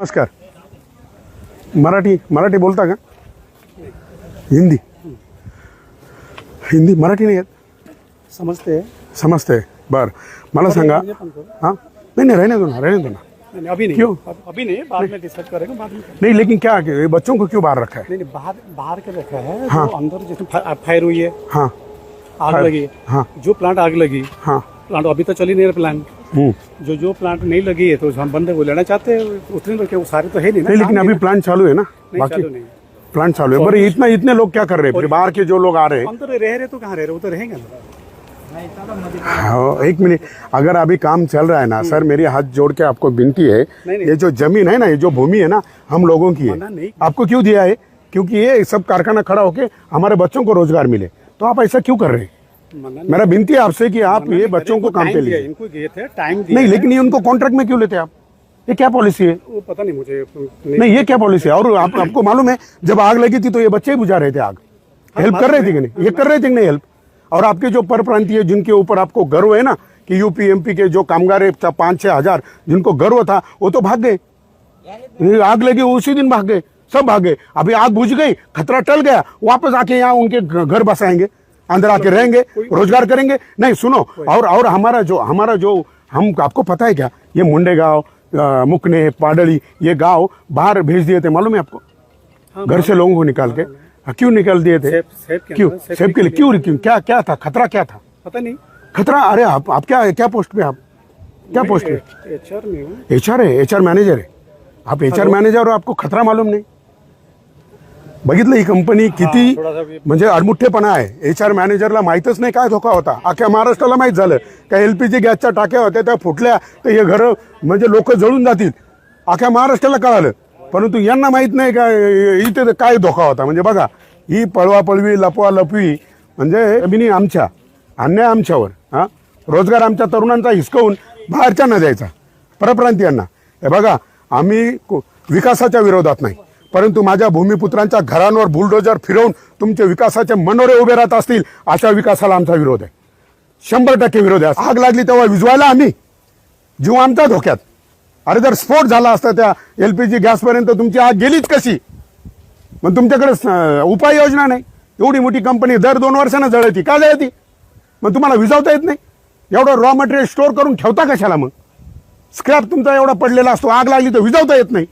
नमस्कार। मराठी मराठी बोलता का? हिंदी। हिंदी मराठी नाही येत? समझते हैं समजते. बर. मला सांगा। हाँ? नहीं नहीं रहने दो ना रहने दो ना. नहीं, अभी नहीं. क्यों? अभी नहीं बाद में डिस्कस करेंगे बाद में. नहीं लेकिन क्या ये बच्चों को क्यों बाहर रखा है? नहीं नहीं बाहर बाहर के रखा है हाँ। जो अंदर जैसे फायर हुई है। हाँ। आग लगी। हाँ। जो प्लांट आग लगी हाँ। प्लांट अभी तो चली नहीं रहा प्लांट। जो जो प्लांट नहीं लगी है तो हम बंदे को लेना चाहते हैं उतने लोग के वो सारे तो है नहीं ना नहीं लेकिन अभी प्लान चालू है ना? नहीं बाकी प्लांट चालू है। पर इतना इतने लोग क्या कर रहे हैं? बाहर के जो लोग आ रहे हैं। अंदर रह रहे तो कहाँ रह रहे? वो तो रहेंगे हाँ, एक मिनट। अगर अभी काम चल रहा है ना सर मेरी हाथ जोड़ के आपको विनती है नहीं, नहीं। ये जो ज़मीन है ना ये जो भूमि है ना हम लोगों की है। आपको क्यों दिया है? क्योंकि ये सब कारखाना खड़ा होके हमारे बच्चों को रोज़गार मिले। तो आप ऐसा क्यों कर रहे हैं? मेरा विनती है आपसे कि आप ये बच्चों को काम पे लिए इनको थे टाइम नहीं लेकिन ये उनको कॉन्ट्रैक्ट में क्यों लेते हैं आप? ये क्या पॉलिसी है? वो पता नहीं मुझे नहीं, नहीं ये क्या पॉलिसी है? और आप, आपको मालूम है जब आग लगी थी तो ये बच्चे ही बुझा रहे थे आग। हेल्प कर रहे थे कि नहीं? ये कर रहे थे कि नहीं हेल्प और आपके जो पर प्रांतीय जिनके ऊपर आपको गर्व है ना कि यूपी एमपी के जो कामगार है पाँच छह हज़ार जिनको गर्व था वो तो भाग गए। आग लगी उसी दिन भाग गए सब भाग गए। अभी आग बुझ गई खतरा टल गया वापस आके यहाँ उनके घर बसाएँगे। अंदर आके रहेंगे रोज़गार करेंगे। नहीं सुनो और और हमारा जो हमारा जो हम आपको पता है क्या? ये मुंडे गाँव मुकने पाडली ये गाँव बाहर भेज दिए थे मालूम है आपको? हाँ, घर से लोगों को निकाल के। हाँ, क्यों निकाल दिए थे? क्यों? सेब के लिए क्यों क्यों? क्या क्या था? खतरा क्या था? पता नहीं। खतरा? अरे आप आप क्या क्या पोस्ट पे आप? क्या पोस्ट पे? एच आर एच आर है? एच आर मॅनेजर आहे आप एच आर मॅनेजर और आपको खतरा मालूम नाही? बघितलं ही कंपनी किती म्हणजे अडमुठ्ठेपणा आहे. एच आर मॅनेजरला माहीतच नाही काय धोका होता. अख्ख्या महाराष्ट्राला माहीत झालं. का एल पी जी गॅसच्या टाक्या होत्या त्या फुटल्या तर हे घरं म्हणजे लोक जळून जातील. अख्ख्या महाराष्ट्राला कळालं. परंतु यांना माहीत नाही का इथे काय धोका होता. म्हणजे बघा ही पळवापळवी लपवा लपवी म्हणजे जमिनी आमच्या अन्याय आमच्यावर हां? रोजगार आमच्या तरुणांचा हिसकवून बाहेरच्यांना द्यायचा. परप्रांतीयांना. हे बघा आम्ही विकासाच्या विरोधात नाही. परंतु माझ्या भूमिपुत्रांच्या घरांवर बुलडोजर फिरवून तुमचे विकासाचे मनोरे उभे राहत असतील अशा विकासाला आमचा विरोध आहे. शंभर टक्के विरोध आहे. आग लागली तेव्हा विजवायला आम्ही. जीव आमच्या धोक्यात. अरे जर स्फोट झाला असता त्या एल पी जी गॅसपर्यंत तुमची आग गेलीच कशी? मग तुमच्याकडे उपाययोजना नाही. एवढी मोठी कंपनी दर दोन वर्षानं जळती. का जळती? मग तुम्हाला विजवता येत नाही. एवढं रॉ मटेरियल स्टोअर करून ठेवता कशाला मग? स्क्रॅप तुमचा एवढा पडलेला असतो. आग लागली तर विजवता येत नाही.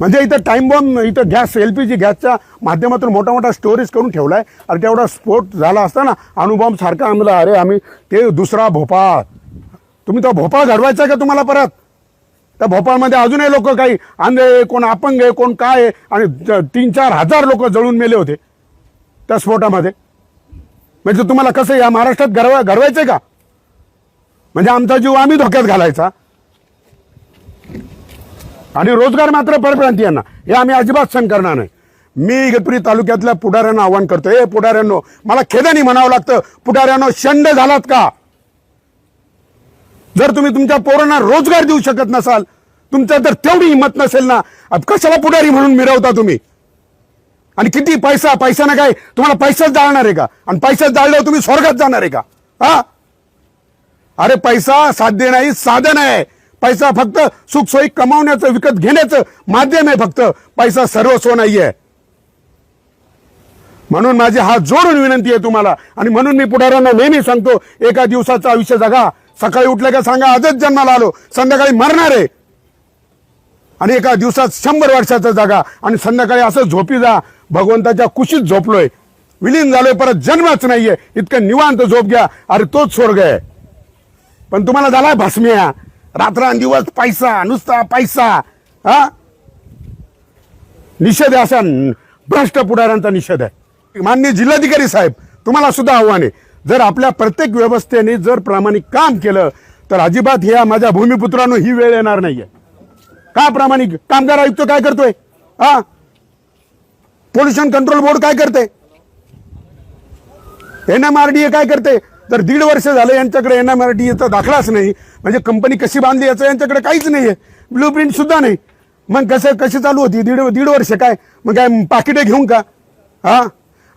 म्हणजे इथं टाईम बॉम्ब इथं गॅस एल पी जी गॅसच्या माध्यमातून मोठा मोठा स्टोरेज करून ठेवला आहे आणि तेवढा स्फोट झाला असता ना अणुबॉम्ब सारखा आम्हाला अरे आम्ही ते दुसरा भोपाळ. तुम्ही तो भोपाळ घडवायचा का तुम्हाला परत? त्या भोपाळमध्ये अजूनही लोक काही आंधळे आहे, कोण अपंग आहे कोण काय आहे? आणि तीन चार हजार लोक जळून मेले होते त्या स्फोटामध्ये. म्हणजे तुम्हाला कसं या महाराष्ट्रात घडवा आहे का? म्हणजे आमचा जीव आम्ही धोक्यात घालायचा. आणि रोजगार मात्र परप्रांतीयांना हे आम्ही अजिबात सहन करणार नाही. मी इगतपुरी तालुक्यातल्या पुढाऱ्यांना आव्हान करतो हे पुढाऱ्यांनो मला खेदानी म्हणावं लागतं. पुढाऱ्यांनो शंड झालात का? जर तुम्ही तुमच्या पोरांना रोजगार देऊ शकत नसाल तुमच्या जर तेवढी हिंमत नसेल ना. कशाला पुढारी म्हणून मिरवता तुम्ही? आणि किती पैसा पैशानं काय? तुम्हाला पैसाच जाळणार आहे का? आणि पैसाच जाळल्यावर तुम्ही स्वर्गात जाणार आहे का? हा? अरे पैसा साध्य नाही साधन आहे. पैसा फक्त सुखसोयी कमावण्याचं विकत घेण्याचं माध्यम आहे फक्त. पैसा सर्वस्व नाहीये. म्हणून माझी हात जोडून विनंती आहे तुम्हाला. आणि म्हणून मी पुढाऱ्यांना नेहमी सांगतो एका दिवसाचं आयुष्य जगा. सकाळी उठलं का सांगा आजच जन्माला आलो. संध्याकाळी मरणार आहे. आणि एका दिवसात शंभर वर्षाचा जागा. आणि संध्याकाळी असं झोपी जा. भगवंताच्या कुशीत झोपलोय. विलीन झालोय परत जन्मच नाहीये. इतकं निवांत झोप घ्या. अरे तोच स्वर्ग आहे. पण तुम्हाला झालाय भस्मिया. रात्रंदिवस पैसा नुसता पैसा हा? निषेध आहे असा भ्रष्ट पुढाऱ्यांचा निषेध आहे. मान्य जिल्हाधिकारी साहेब तुम्हाला सुद्धा आव्हान आहे. जर आपल्या प्रत्येक व्यवस्थेने जर प्रामाणिक काम केलं तर अजिबात ह्या माझ्या भूमिपुत्रांनो ही वेळ येणार नाहीये. का प्रामाणिक? कामगार आयुक्त काय करतोय? हा? पोल्युशन कंट्रोल बोर्ड काय करते? N M R D A काय करते? तर दीड वर्ष झालं यांच्याकडे एन एम आर टी याचा दाखलाच नाही. म्हणजे कंपनी कशी बांधली याचं यांच्याकडे काहीच नाही आहे प्रिंट सुद्धा नाही. मग कसं कशी चालू होती? दीड दीड वर्ष काय? मग काय पाकिटे घेऊन का? हा?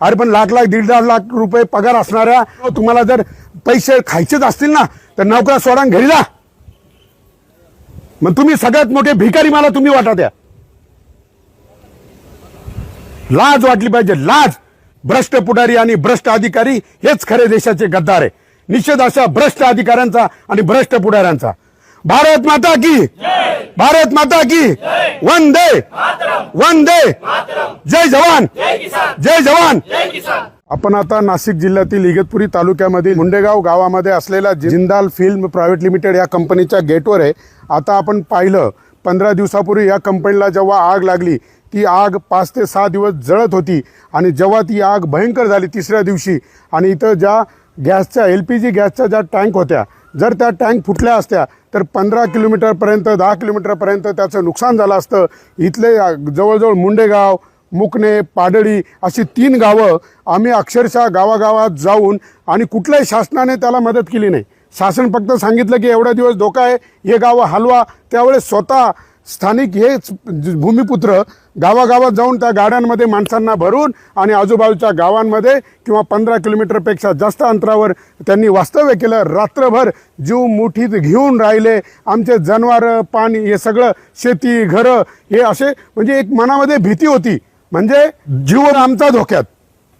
अरे पण लाख लाख दीड दहा लाख रुपये पगार असणाऱ्या तुम्हाला जर पैसे खायचेच असतील ना तर नोकऱ्या सोडा घरी जा. मग तुम्ही सगळ्यात मोठे भिकारी मला तुम्ही वाटा द्या. लाज वाटली पाहिजे लाज. भ्रष्ट पुढारी आणि भ्रष्ट अधिकारी हेच खरे देशाचे गद्दार आहे. निषेध अशा भ्रष्ट अधिकाऱ्यांचा आणि भ्रष्ट पुढाऱ्यांचा. भारत माता की भारत माता की वंदे वंदे जय जवान! जय जवान! आपण आता नाशिक जिल्ह्यातील इगतपुरी तालुक्यामधील मुंडेगाव गावामध्ये असलेल्या जिंदाल फिल्म प्रायव्हेट लिमिटेड या कंपनीच्या गेटवर आहे. आता आपण पाहिलं पंधरा दिवसापूर्वी या कंपनीला जेव्हा आग लागली ती आग पाच ते सहा दिवस जळत होती आणि जेव्हा ती आग भयंकर झाली तिसऱ्या दिवशी आणि इथं ज्या गॅसच्या एल पी जी गॅसच्या ज्या टँक होत्या जर त्या टँक फुटल्या असत्या तर पंधरा किलोमीटरपर्यंत दहा किलोमीटरपर्यंत त्याचं नुकसान झालं असतं. इथले जवळजवळ मुंडेगाव मुकणे पाडळी अशी तीन गावं आम्ही अक्षरशः गावागावात जाऊन आणि कुठल्याही शासनाने त्याला मदत केली नाही. शासन फक्त सांगितलं की एवढा दिवस धोका आहे हे गावं हलवा. त्यावेळेस स्वतः स्थानिक हेच भूमिपुत्र गावागावात जाऊन त्या गाड्यांमध्ये माणसांना भरून आणि आजूबाजूच्या गावांमध्ये किंवा पंधरा किलोमीटरपेक्षा जास्त अंतरावर त्यांनी वास्तव्य केलं. रात्रभर जीव मुठीत घेऊन राहिले. आमचे जनावरं पाणी हे सगळं शेती घरं हे असे म्हणजे एक मनामध्ये भीती होती. म्हणजे जीव आमचा धोक्यात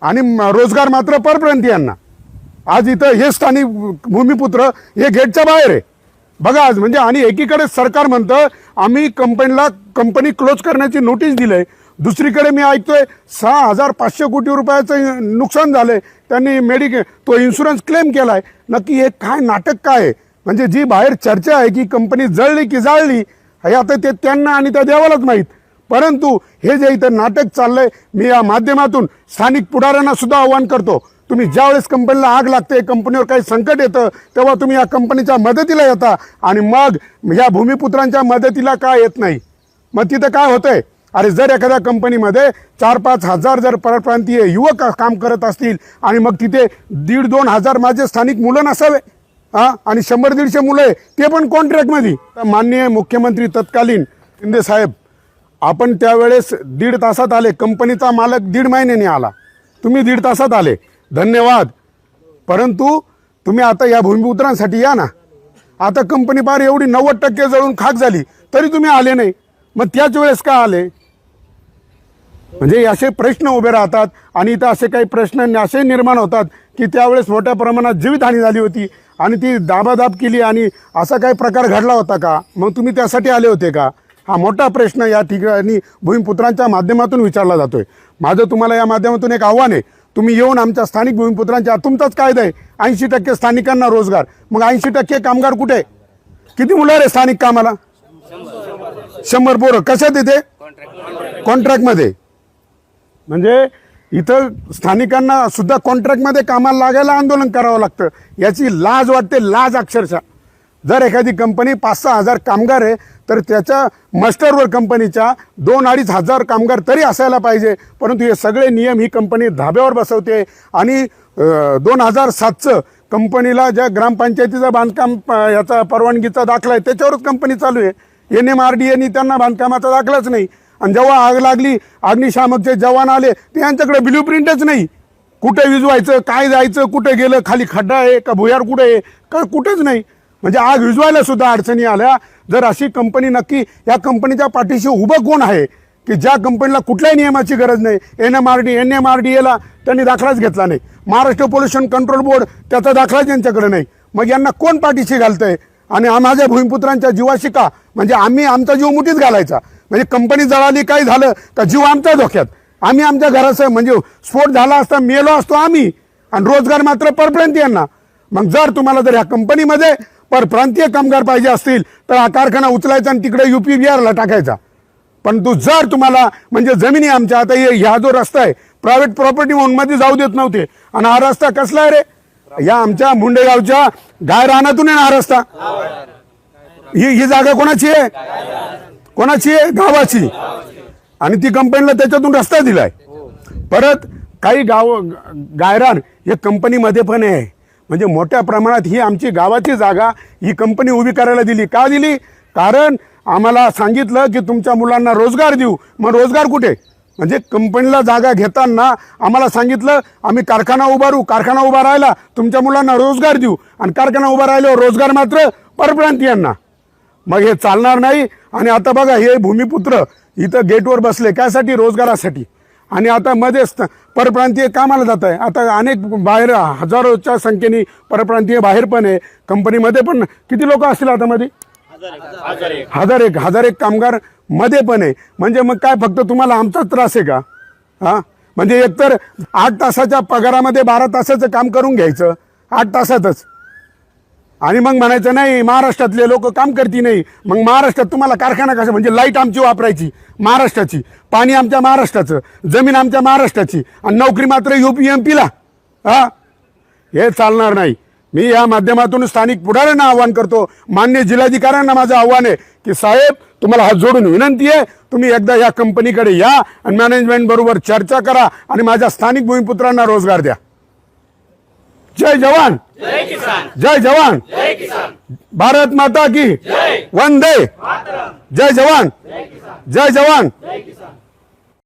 आणि म- रोजगार मात्र परप्रांतीयांना आज इथं हे स्थानिक भूमिपुत्र हे गेटच्या बाहेर आहे. बघा आज म्हणजे आणि एकीकडे सरकार म्हणतं आम्ही कंपनीला कंपनी क्लोज करण्याची नोटीस दिली दुसरीकडे मी ऐकतोय सहा हजार पाचशे कोटी रुपयाचं नुकसान झालंय. त्यांनी मेडिके तो इन्शुरन्स क्लेम केलाय. नक्की हे काय नाटक काय आहे? म्हणजे जी बाहेर चर्चा आहे की कंपनी जळली की जाळली हे आता ते त्यांना आणि त्या देवालाच माहीत. परंतु हे जे इथं नाटक चाललंय मी या माध्यमातून स्थानिक पुढाऱ्यांना सुद्धा आव्हान करतो. तुम्ही ज्यावेळेस कंपनीला आग लागते कंपनीवर काही संकट येतं तेव्हा तुम्ही या कंपनीच्या मदतीला येता. आणि मग या भूमिपुत्रांच्या मदतीला काय येत नाही? मग तिथं काय होतंय? अरे जर एखाद्या कंपनीमध्ये चार पाच हजार जर परप्रांतीय युवक काम करत असतील आणि मग तिथे दीड दोन हजार माझे स्थानिक मुलं नसावे हां? आणि शंभर दीडशे मुलं आहे ते पण कॉन्ट्रॅक्टमध्ये. तर माननीय मुख्यमंत्री तत्कालीन शिंदे साहेब आपण त्यावेळेस दीड तासात आले कंपनीचा मालक दीड महिन्याने आला. तुम्ही दीड तासात आले. धन्यवाद. परंतु तुम्ही आता या भूमिपुत्रांसाठी या ना. आता कंपनी पार एवढी नव्वद टक्के जळून खाक झाली तरी तुम्ही आले नाही. मग त्याच वेळेस का आले? म्हणजे असे प्रश्न उभे राहतात आणि इथं असे काही प्रश्न असे निर्माण होतात की त्यावेळेस मोठ्या प्रमाणात जीवितहानी झाली होती आणि ती दाबादाब केली आणि असा काही प्रकार घडला होता का? मग तुम्ही त्यासाठी आले होते का? हा मोठा प्रश्न या ठिकाणी भूमिपुत्रांच्या माध्यमातून विचारला जातोय. माझं तुम्हाला या माध्यमातून एक आव्हान आहे. तुम्ही येऊन आमच्या स्थानिक भूमिपुत्रांच्या तुमचाच कायदा आहे. ऐंशी टक्के स्थानिकांना रोजगार. मग ऐंशी टक्के कामगार कुठे आहे? किती मुलं रे स्थानिक कामाला? शंभर पोरं. कशात येते? कॉन्ट्रॅक्टमध्ये. म्हणजे इथं स्थानिकांना सुद्धा कॉन्ट्रॅक्टमध्ये कामाला लागायला आंदोलन करावं लागतं. याची लाज वाटते लाज अक्षरशः. जर एखादी कंपनी पाच सहा हजार कामगार आहे तर त्याच्या मस्टरवर कंपनीच्या दोन अडीच हजार कामगार तरी असायला पाहिजे. परंतु हे सगळे नियम ही कंपनी धाब्यावर बसवते आणि दोन हजार सातचं कंपनीला ज्या ग्रामपंचायतीचं बांधकाम याचा परवानगीचा दाखला आहे त्याच्यावरच कंपनी चालू आहे. एन एम आर डी एनी त्यांना बांधकामाचा दाखलाच नाही. आणि जेव्हा आग लागली अग्निशामकचे जवान आले ते यांच्याकडे ब्ल्यू प्रिंटच नाही. कुठे विजवायचं काय जायचं कुठे गेलं खाली खड्डा आहे का भुयार कुठे आहे? का कुठेच नाही. म्हणजे आग विजवायला सुद्धा अडचणी आल्या. जर अशी कंपनी नक्की या कंपनीच्या पाठीशी उभं कोण आहे की ज्या कंपनीला कुठल्याही नियमाची गरज नाही N M R D N M R D एला त्यांनी दाखलाच घेतला नाही. महाराष्ट्र पोल्युशन कंट्रोल बोर्ड त्याचा दाखलाच यांच्याकडे नाही. मग यांना कोण पाठीशी घालतंय? आणि आम- माझ्या भूमिपुत्रांच्या जीवाशी का म्हणजे आम्ही आमचा जीव मुठीत घालायचा. म्हणजे कंपनी जळाली काही झालं का जीव आमच्या धोक्यात आम्ही आमच्या घराचं म्हणजे स्फोट झाला असता मेलो असतो आम्ही. आणि रोजगार मात्र परप्रांतीयांना मग जर तुम्हाला जर ह्या कंपनीमध्ये परप्रांतीय कामगार पाहिजे असतील तर हा कारखाना उचलायचा आणि तिकडे यू युपी बिहारला टाकायचा. पण तू जर तुम्हाला म्हणजे जमिनी आमच्या आता हे- ह्या जो रस्ता आहे प्रायव्हेट प्रॉपर्टी मध्ये जाऊ देत नव्हते. आणि हा रस्ता कसला आहे रे? या आमच्या मुंडेगावच्या गाय रानातून आहे ना हा रस्ता? ही ही जागा कोणाची आहे? कोणाची आहे? गावाची. आणि ती कंपनीला त्याच्यातून रस्ता दिलाय. परत काही गाव गायरान हे कंपनीमध्ये पण आहे. म्हणजे मोठ्या प्रमाणात ही आमची गावाची जागा ही कंपनी उभी करायला दिली. का दिली? कारण आम्हाला सांगितलं की तुमच्या मुलांना रोजगार देऊ. मग रोजगार कुठे? म्हणजे कंपनीला जागा घेताना आम्हाला सांगितलं आम्ही कारखाना उभारू कारखाना उभा राहिला तुमच्या मुलांना रोजगार देऊ. आणि कारखाना उभा राहिल्यावर रोजगार मात्र परप्रांतीयांना मग हे चालणार नाही. आणि आता बघा हे भूमिपुत्र इथं गेटवर बसले. कायसाठी रोजगारासाठी. आणि आता मध्येच परप्रांतीय कामाला जात आहे. आता अनेक बाहेर हजारोच्या संख्येने परप्रांतीय बाहेर पण आहे. कंपनीमध्ये पण किती लोक असतील आता मध्ये? हजार एक. हजार एक कामगारमध्ये पण आहे. म्हणजे मग काय फक्त तुम्हाला आमचाच त्रास आहे का? हा? म्हणजे एकतर आठ तासाच्या पगारामध्ये बारा तासाचं काम करून घ्यायचं. आठ तासातच. आणि मग म्हणायचं नाही महाराष्ट्रातले लोक काम करती नाही. मग महाराष्ट्रात तुम्हाला कारखाना कसा म्हणजे लाइट आमची वापरायची महाराष्ट्राची. पाणी आमच्या महाराष्ट्राचं जमीन आमच्या महाराष्ट्राची आणि नोकरी मात्र युपी एम पीला हा? हे चालणार नाही. मी या माध्यमातून स्थानिक पुढाऱ्यांना आव्हान करतो मान्य जिल्हाधिकाऱ्यांना माझं आव्हान आहे की साहेब तुम्हाला हात जोडून विनंती आहे तुम्ही एकदा या कंपनीकडे या आणि मॅनेजमेंट बरोबर चर्चा करा आणि माझ्या स्थानिक भूमिपुत्रांना रोजगार द्या. जय जवान। जय जवान। भारत माता की वंदे। जय जवान। जय जवान।